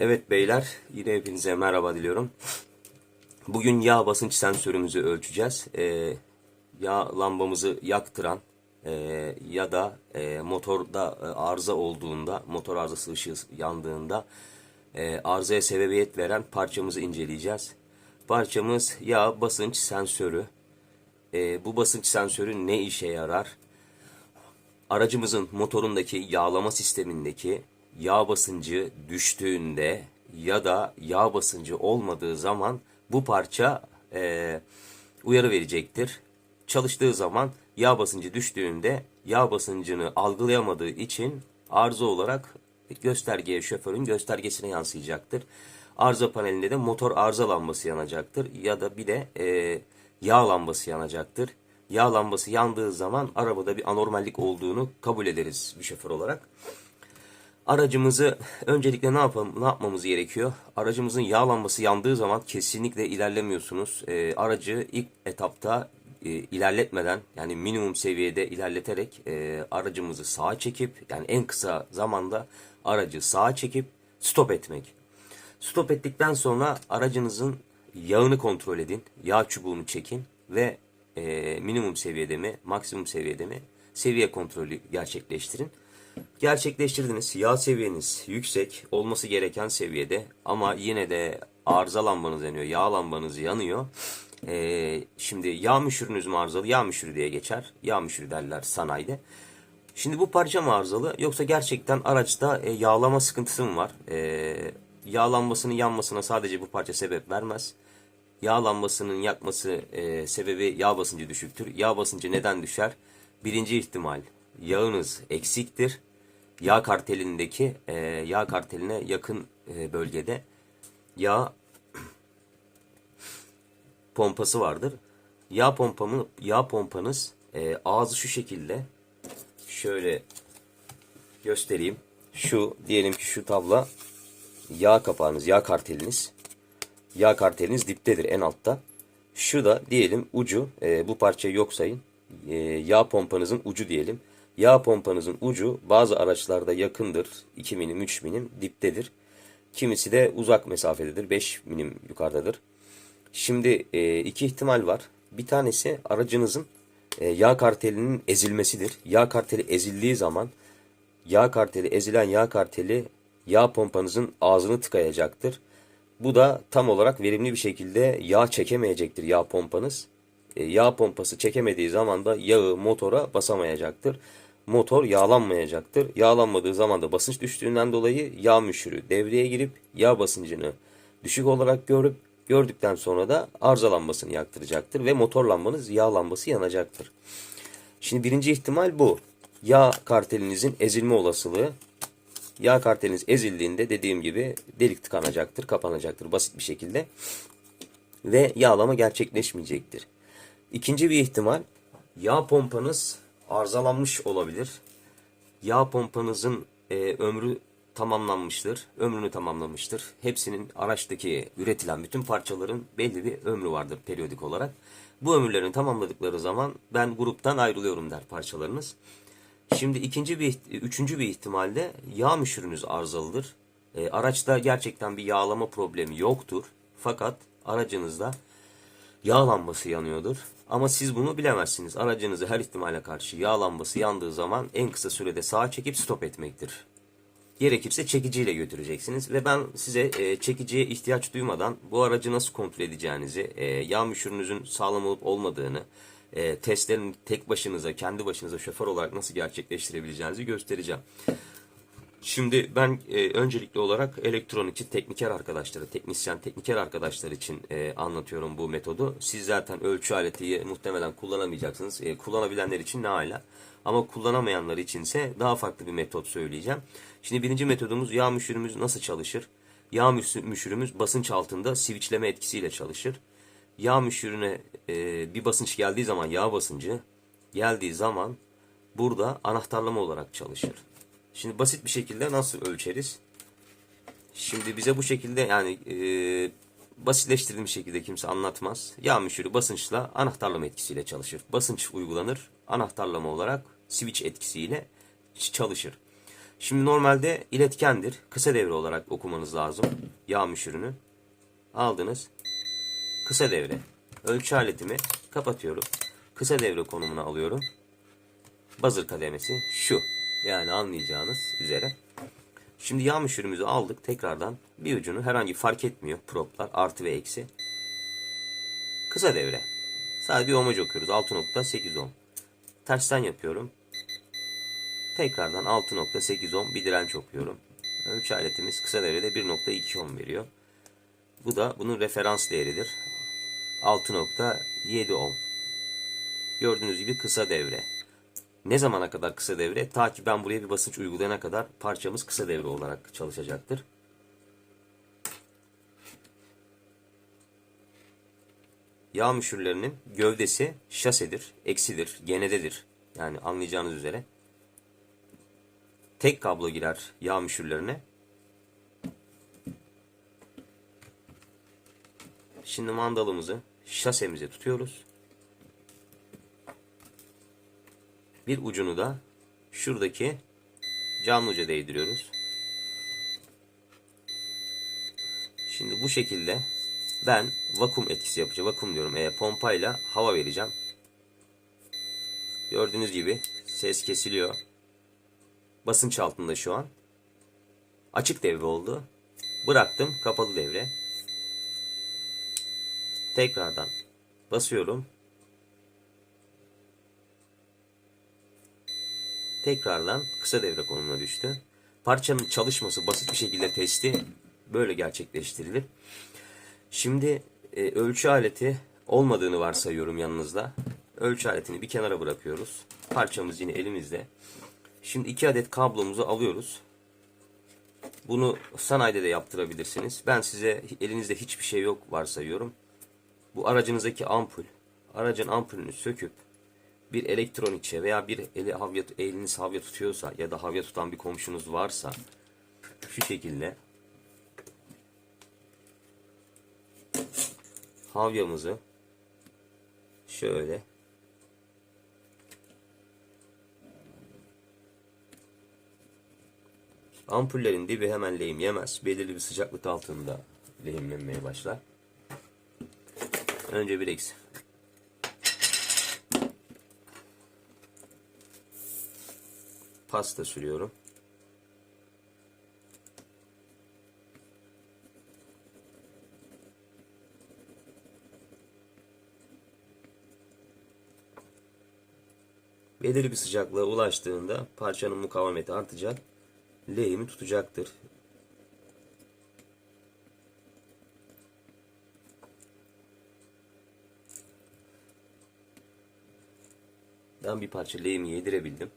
Evet beyler, yine hepinize merhaba diliyorum. Bugün yağ basınç sensörümüzü ölçeceğiz. Ee, yağ lambamızı yaktıran e, ya da e, motorda e, arıza olduğunda, motor arızası ışığı yandığında e, arızaya sebebiyet veren parçamızı inceleyeceğiz. Parçamız yağ basınç sensörü. E, bu basınç sensörü ne işe yarar? aracımızın motorundaki yağlama sistemindeki yağ basıncı düştüğünde ya da yağ basıncı olmadığı zaman bu parça eee, uyarı verecektir. Çalıştığı zaman yağ basıncı düştüğünde yağ basıncını algılayamadığı için arıza olarak göstergeye şoförün göstergesine yansıyacaktır. Arıza panelinde de motor arıza lambası yanacaktır ya da bir de eee, yağ lambası yanacaktır yağ lambası yandığı zaman arabada bir anormallik olduğunu kabul ederiz bir şoför olarak. Aracımızı öncelikle ne yapalım, ne yapmamız gerekiyor? Aracımızın yağ lambası yandığı zaman kesinlikle ilerlemiyorsunuz. Ee, aracı ilk etapta e, ilerletmeden yani minimum seviyede ilerleterek e, aracımızı sağa çekip yani en kısa zamanda aracı sağa çekip stop etmek. Stop ettikten sonra aracınızın yağını kontrol edin. Yağ çubuğunu çekin ve e, minimum seviyede mi, maksimum seviyede mi seviye kontrolü gerçekleştirin. Gerçekleştirdiniz. Yağ seviyeniz yüksek olması gereken seviyede ama yine de arıza lambanız yanıyor. Yağ lambanız yanıyor. E, şimdi yağ müşürünüz mü arızalı? Yağ müşürü diye geçer. Yağ müşürü derler sanayide. Şimdi bu parça mı arızalı yoksa gerçekten araçta e, yağlama sıkıntısı mı var? E, yağ lambasının yanmasına sadece bu parça sebep vermez. Yağ lambasının yakması e, sebebi yağ basıncı düşüktür. Yağ basıncı neden düşer? Birinci ihtimal yağınız eksiktir. Yağ kartelindeki e, yağ karteline yakın e, bölgede yağ pompası vardır. Yağ pompamı yağ pompanız e, ağzı şu şekilde şöyle göstereyim. Şu diyelim ki şu tabla yağ kapağınız, yağ karteliniz. Yağ karteliniz diptedir en altta. Şu da diyelim ucu, e, bu parçayı yok sayın. E, yağ pompanızın ucu diyelim. Yağ pompanızın ucu bazı araçlarda yakındır. 2 milim, 3 milim diptedir. Kimisi de uzak mesafededir. 5 milim yukarıdadır. Şimdi e, iki ihtimal var. Bir tanesi aracınızın e, yağ kartelinin ezilmesidir. Yağ karteli ezildiği zaman yağ karteli ezilen yağ karteli yağ pompanızın ağzını tıkayacaktır. Bu da tam olarak verimli bir şekilde yağ çekemeyecektir yağ pompanız. E, yağ pompası çekemediği zaman da yağı motora basamayacaktır. Motor yağlanmayacaktır. Yağlanmadığı zaman da basınç düştüğünden dolayı yağ müşürü devreye girip yağ basıncını düşük olarak görüp gördükten sonra da arıza lambasını yaktıracaktır ve motor lambanız yağ lambası yanacaktır. Şimdi birinci ihtimal bu. Yağ kartelinizin ezilme olasılığı Yağ karteliniz ezildiğinde dediğim gibi delik tıkanacaktır, kapanacaktır basit bir şekilde. Ve yağlama gerçekleşmeyecektir. İkinci bir ihtimal yağ pompanız arızalanmış olabilir. Yağ pompanızın e, ömrü tamamlanmıştır, ömrünü tamamlamıştır. Hepsinin araçtaki üretilen bütün parçaların belli bir ömrü vardır periyodik olarak. Bu ömürlerini tamamladıkları zaman ben gruptan ayrılıyorum der parçalarınız. Şimdi ikinci bir, üçüncü bir ihtimalde yağ müşürünüz arızalıdır. E, araçta gerçekten bir yağlama problemi yoktur. Fakat aracınızda yağ lambası yanıyordur. Ama siz bunu bilemezsiniz. Aracınızı her ihtimale karşı yağ lambası yandığı zaman en kısa sürede sağa çekip stop etmektir. Gerekirse çekiciyle götüreceksiniz ve ben size e, çekiciye ihtiyaç duymadan bu aracı nasıl kontrol edeceğinizi, e, yağ müşürünüzün sağlam olup olmadığını, e, testlerin tek başınıza, kendi başınıza şoför olarak nasıl gerçekleştirebileceğinizi göstereceğim. Şimdi ben e, öncelikli olarak elektronikçi tekniker arkadaşları, teknisyen tekniker arkadaşlar için e, anlatıyorum bu metodu. Siz zaten ölçü aleti muhtemelen kullanamayacaksınız. E, kullanabilenler için ne hala. Ama kullanamayanlar içinse daha farklı bir metot söyleyeceğim. Şimdi birinci metodumuz yağ müşürümüz nasıl çalışır? Yağ müşürümüz basınç altında switchleme etkisiyle çalışır. Yağ müşürüne e, bir basınç geldiği zaman yağ basıncı geldiği zaman burada anahtarlama olarak çalışır. Şimdi basit bir şekilde nasıl ölçeriz? Şimdi bize bu şekilde yani e, basitleştirilmiş şekilde kimse anlatmaz. Yağ müşürü basınçla anahtarlama etkisiyle çalışır. Basınç uygulanır. Anahtarlama olarak switch etkisiyle çalışır. Şimdi normalde iletkendir. Kısa devre olarak okumanız lazım. Yağ müşürünü. Aldınız. Kısa devre. Ölçü aletimi kapatıyorum. Kısa devre konumuna alıyorum. Buzzer kademesi şu. Yani anlayacağınız üzere. Şimdi yağ müşürümüzü aldık tekrardan. Bir ucunu herhangi fark etmiyor proplar artı ve eksi. Kısa devre. Sadece bir ohmaj okuyoruz. 6.8 ohm. Tersten yapıyorum. Tekrardan 6.8 ohm bir direnç okuyorum. Ölçü aletimiz kısa devrede 1.2 ohm veriyor. Bu da bunun referans değeridir. 6.7 ohm. Gördüğünüz gibi kısa devre. Ne zamana kadar kısa devre? Ta ki ben buraya bir basınç uygulayana kadar parçamız kısa devre olarak çalışacaktır. Yağ müşürlerinin gövdesi şasedir, eksidir, genededir. Yani anlayacağınız üzere. Tek kablo girer yağ müşürlerine. Şimdi mandalımızı şasemize tutuyoruz. Bir ucunu da şuradaki canlı uca değdiriyoruz. Şimdi bu şekilde ben vakum etkisi yapacağım. Vakum diyorum. E, pompayla hava vereceğim. Gördüğünüz gibi ses kesiliyor. Basınç altında şu an. Açık devre oldu. Bıraktım. Kapalı devre. Tekrardan basıyorum. Tekrardan kısa devre konumuna düştü. Parçanın çalışması basit bir şekilde testi böyle gerçekleştirilir. Şimdi e, ölçü aleti olmadığını varsayıyorum yanınızda. Ölçü aletini bir kenara bırakıyoruz. Parçamız yine elimizde. Şimdi iki adet kablomuzu alıyoruz. Bunu sanayide de yaptırabilirsiniz. Ben size elinizde hiçbir şey yok varsayıyorum. Bu aracınızdaki ampul. Aracın ampulünü söküp bir elektronikçe veya bir eli havya, eliniz havya tutuyorsa ya da havya tutan bir komşunuz varsa şu şekilde havyamızı şöyle ampullerin dibi hemen lehim yemez. Belirli bir sıcaklık altında lehimlenmeye başlar. Önce bir eksi. Pasta sürüyorum. Belirli bir sıcaklığa ulaştığında parçanın mukavemeti artacak. Lehimi tutacaktır. Ben bir parça lehimi yedirebildim.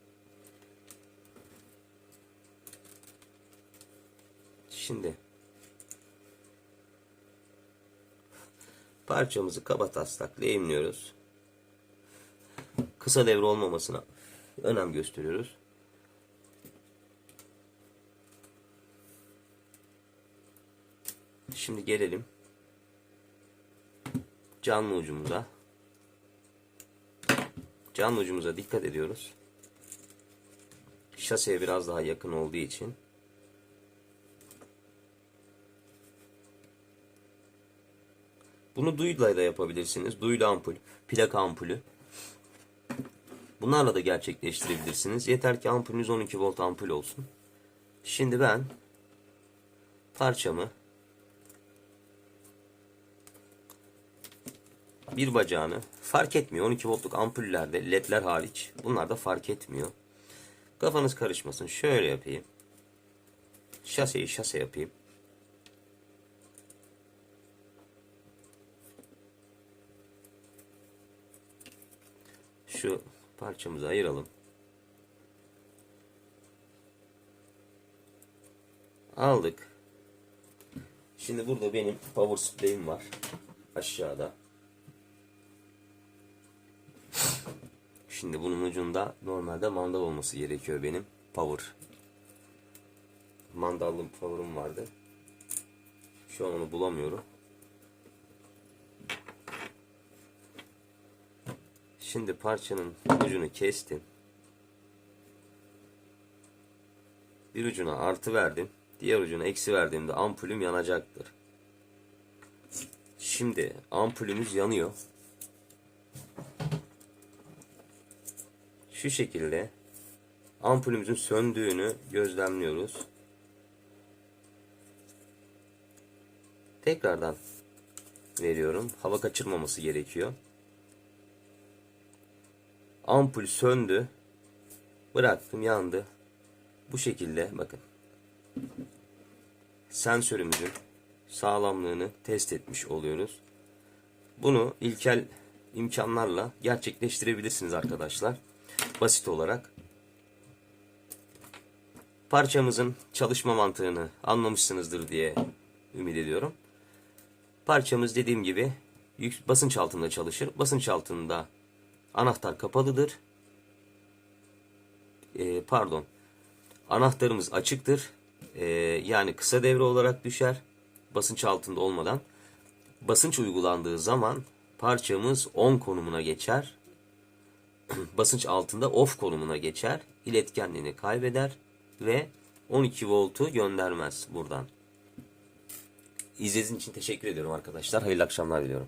Şimdi parçamızı kaba taslak lehimliyoruz. Kısa devre olmamasına önem gösteriyoruz. Şimdi gelelim canlı ucumuza. Canlı ucumuza dikkat ediyoruz. Şaseye biraz daha yakın olduğu için Bunu duyuyla da yapabilirsiniz. Duyulu ampul, plaka ampulü. Bunlarla da gerçekleştirebilirsiniz. Yeter ki ampulünüz 12 volt ampul olsun. Şimdi ben parçamı bir bacağını fark etmiyor. 12 voltluk ampullerde ledler hariç bunlar da fark etmiyor. Kafanız karışmasın. Şöyle yapayım. Şaseyi şase yapayım. Şu parçamızı ayıralım. Aldık. Şimdi burada benim power supply'im var. Aşağıda. Şimdi bunun ucunda normalde mandal olması gerekiyor benim. Power. Mandallı power'ım vardı. Şu an onu bulamıyorum. Şimdi parçanın ucunu kestim. bir ucuna artı verdim. Diğer ucuna eksi verdiğimde ampulüm yanacaktır. Şimdi ampulümüz yanıyor. Şu şekilde ampulümüzün söndüğünü gözlemliyoruz. Tekrardan veriyorum. Hava kaçırmaması gerekiyor. Ampul söndü. Bıraktım yandı. Bu şekilde bakın. Sensörümüzün sağlamlığını test etmiş oluyoruz. Bunu ilkel imkanlarla gerçekleştirebilirsiniz arkadaşlar. Basit olarak. Parçamızın çalışma mantığını anlamışsınızdır diye ümit ediyorum. Parçamız dediğim gibi basınç altında çalışır. Basınç altında anahtar kapalıdır. Ee, pardon. Anahtarımız açıktır. Ee, yani kısa devre olarak düşer. Basınç altında olmadan. Basınç uygulandığı zaman parçamız on konumuna geçer. basınç altında off konumuna geçer. İletkenliğini kaybeder ve 12 voltu göndermez buradan. İzlediğiniz için teşekkür ediyorum arkadaşlar. Hayırlı akşamlar diliyorum.